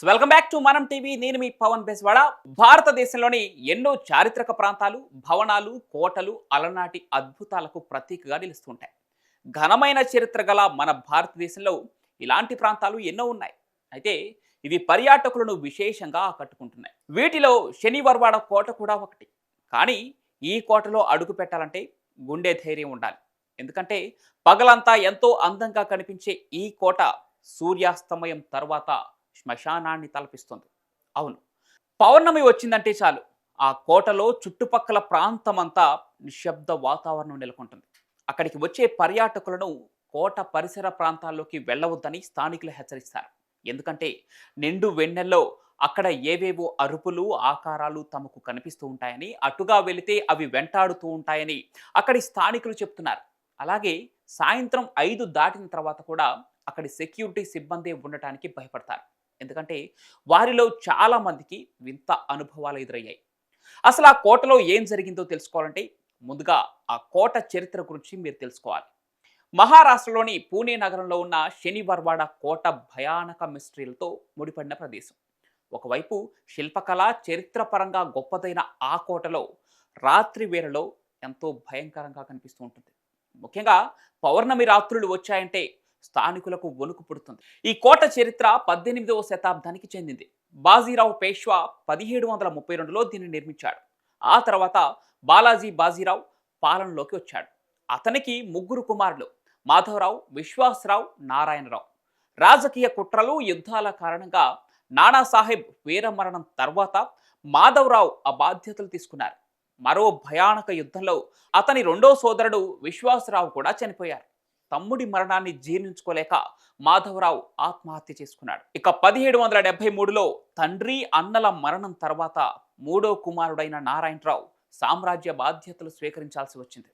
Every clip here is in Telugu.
So welcome back to Manam TV నేను మీ పవన్ బెస్వాడ భారతదేశంలోని ఎన్నో చారిత్రక ప్రాంతాలు భవనాలు కోటలు అలనాటి అద్భుతాలకు ప్రతీకగా నిలుస్తుంటాయి. ఘనమైన చరిత్ర గల మన భారతదేశంలో ఇలాంటి ప్రాంతాలు ఎన్నో ఉన్నాయి. అయితే ఇవి పర్యాటకులను విశేషంగా ఆకట్టుకుంటున్నాయి. వీటిలో శనివర్వాడ కోట కూడా ఒకటి. కానీ ఈ కోటలో అడుగు పెట్టాలంటే గుండె ధైర్యం ఉండాలి. ఎందుకంటే పగలంతా ఎంతో అందంగా కనిపించే ఈ కోట సూర్యాస్తమయం తర్వాత శ్మశానాన్ని తలపిస్తుంది. అవును. పౌర్ణమి వచ్చిందంటే చాలు. ఆ కోటలో చుట్టుపక్కల ప్రాంతమంతా నిశ్శబ్ద వాతావరణం నెలకొంటుంది. అక్కడికి వచ్చే పర్యాటకులను కోట పరిసర ప్రాంతాల్లోకి వెళ్ళవద్దని స్థానికులు హెచ్చరిస్తారు. ఎందుకంటే నిండు వెన్నెల్లో అక్కడ ఏవేవో అరుపులు ఆకారాలు తమకు కనిపిస్తూ ఉంటాయని అటుగా వెళితే అవి వెంటాడుతూ ఉంటాయని అక్కడి స్థానికులు చెప్తున్నారు. అలాగే సాయంత్రం ఐదు దాటిన తర్వాత కూడా అక్కడి సెక్యూరిటీ సిబ్బంది ఉండటానికి భయపడతారు. ఎందుకంటే వారిలో చాలా మందికి వింత అనుభవాలు ఎదురయ్యాయి. అసలు ఆ కోటలో ఏం జరిగిందో తెలుసుకోవాలంటే ముందుగా ఆ కోట చరిత్ర గురించి మీరు తెలుసుకోవాలి. మహారాష్ట్రలోని పూణే నగరంలో ఉన్న శనివర్వాడ కోట భయానక మిస్టరీలతో ముడిపడిన ప్రదేశం. ఒకవైపు శిల్పకళ చరిత్రపరంగా గొప్పదైన ఆ కోటలో రాత్రి వేళలో ఎంతో భయంకరంగా కనిపిస్తూ ఉంటుంది. ముఖ్యంగా పౌర్ణమి రాత్రులు వచ్చాయంటే స్థానికులకు వణుకు పుడుతుంది. ఈ కోట చరిత్ర పద్దెనిమిదవ శతాబ్దానికి చెందింది. బాజీరావు పేష్వా పదిహేడు వందల ముప్పై రెండులో దీన్ని నిర్మించాడు. ఆ తర్వాత బాలాజీ బాజీరావు పాలనలోకి వచ్చాడు. అతనికి ముగ్గురు కుమారులు మాధవరావు విశ్వాసరావు నారాయణరావు. రాజకీయ కుట్రలు యుద్ధాల కారణంగా నానాసాహెబ్ వీరమరణం తర్వాత మాధవరావు ఆ బాధ్యతలు తీసుకున్నారు. మరో భయానక యుద్ధంలో అతని రెండో సోదరుడు విశ్వాసరావు కూడా చనిపోయారు. తమ్ముడి మరణాన్ని జీర్ణించుకోలేక మాధవరావు ఆత్మహత్య చేసుకున్నాడు. ఇక పదిహేడు వందల డెబ్బై మూడులో తండ్రి అన్నల మరణం తర్వాత మూడో కుమారుడైన నారాయణరావు సామ్రాజ్య బాధ్యతలు స్వీకరించాల్సి వచ్చింది.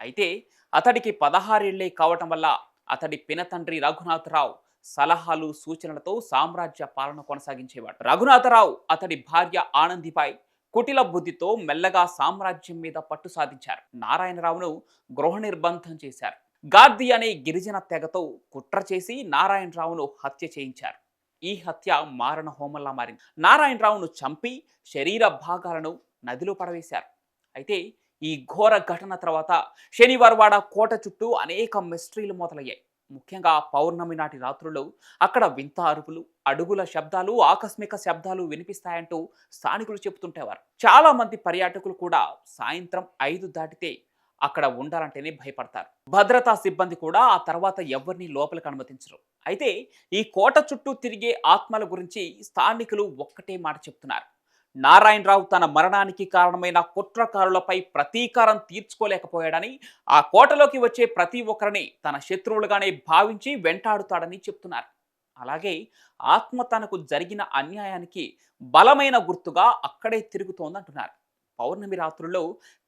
అయితే అతడికి పదహారేళ్ళే కావటం వల్ల అతడి పినతండ్రి రఘునాథరావు సలహాలు సూచనలతో సామ్రాజ్య పాలన కొనసాగించేవాడు. రఘునాథరావు అతడి భార్య ఆనందిపై కుటిల బుద్ధితో మెల్లగా సామ్రాజ్యం మీద పట్టు సాధించారు. నారాయణరావును గృహ నిర్బంధం చేశారు. గార్ది అనే గిరిజన తెగతో కుట్ర చేసి నారాయణరావును హత్య చేయించారు. ఈ హత్య మారణ హోమంలా మారింది. నారాయణరావును చంపి శరీర భాగాలను నదిలో పడవేశారు. అయితే ఈ ఘోర ఘటన తర్వాత శనివారవాడ కోట చుట్టూ అనేక మిస్టరీలు మొదలయ్యాయి. ముఖ్యంగా పౌర్ణమి నాటి రాత్రులు అక్కడ వింత అరుపులు అడుగుల శబ్దాలు ఆకస్మిక శబ్దాలు వినిపిస్తాయంటూ స్థానికులు చెబుతుంటేవారు. చాలా మంది పర్యాటకులు కూడా సాయంత్రం ఐదు దాటితే అక్కడ ఉండాలంటేనే భయపడతారు. భద్రతా సిబ్బంది కూడా ఆ తర్వాత ఎవరిని లోపలికి అనుమతించరు. అయితే ఈ కోట చుట్టూ తిరిగే ఆత్మల గురించి స్థానికులు ఒక్కటే మాట చెప్తున్నారు. నారాయణరావు తన మరణానికి కారణమైన కుట్రకారులపై ప్రతీకారం తీర్చుకోలేకపోయాడని ఆ కోటలోకి వచ్చే ప్రతి ఒక్కరిని తన శత్రువులుగానే భావించి వెంటాడుతాడని చెప్తున్నారు. అలాగే ఆత్మ తనకు జరిగిన అన్యాయానికి బలమైన గుర్తుగా అక్కడే తిరుగుతోందంటున్నారు. పౌర్ణమి రాత్రుల్లో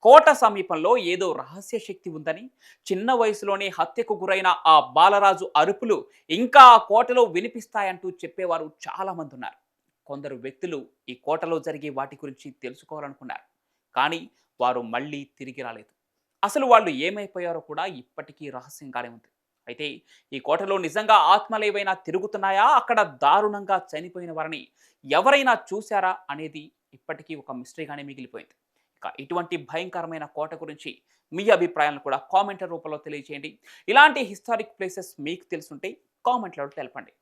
కోట సమీపంలో ఏదో రహస్య శక్తి ఉందని చిన్న వయసులోనే హత్యకు గురైన ఆ బాలరాజు అరుపులు ఇంకా ఆ కోటలో వినిపిస్తాయంటూ చెప్పేవారు చాలామంది ఉన్నారు కొందరు వ్యక్తులు ఈ కోటలో జరిగే వాటి గురించి తెలుసుకోవాలనుకున్నారు. కానీ వారు మళ్ళీ తిరిగి రాలేదు. అసలు వాళ్ళు ఏమైపోయారో కూడా ఇప్పటికీ రహస్యంగానే ఉంది. అయితే ఈ కోటలో నిజంగా ఆత్మలేవైనా తిరుగుతున్నాయా? అక్కడ దారుణంగా చనిపోయిన వారిని ఎవరైనా చూశారా? అనేది ఇప్పటికీ ఒక మిస్టరీగానే మిగిలిపోయింది. ఇక ఇటువంటి భయంకరమైన కోట గురించి మీ అభిప్రాయాలను కూడా కామెంట్ల రూపంలో తెలియజేయండి. ఇలాంటి హిస్టారిక్ ప్లేసెస్ మీకు తెలుసుంటే కామెంట్లలో తెలపండి.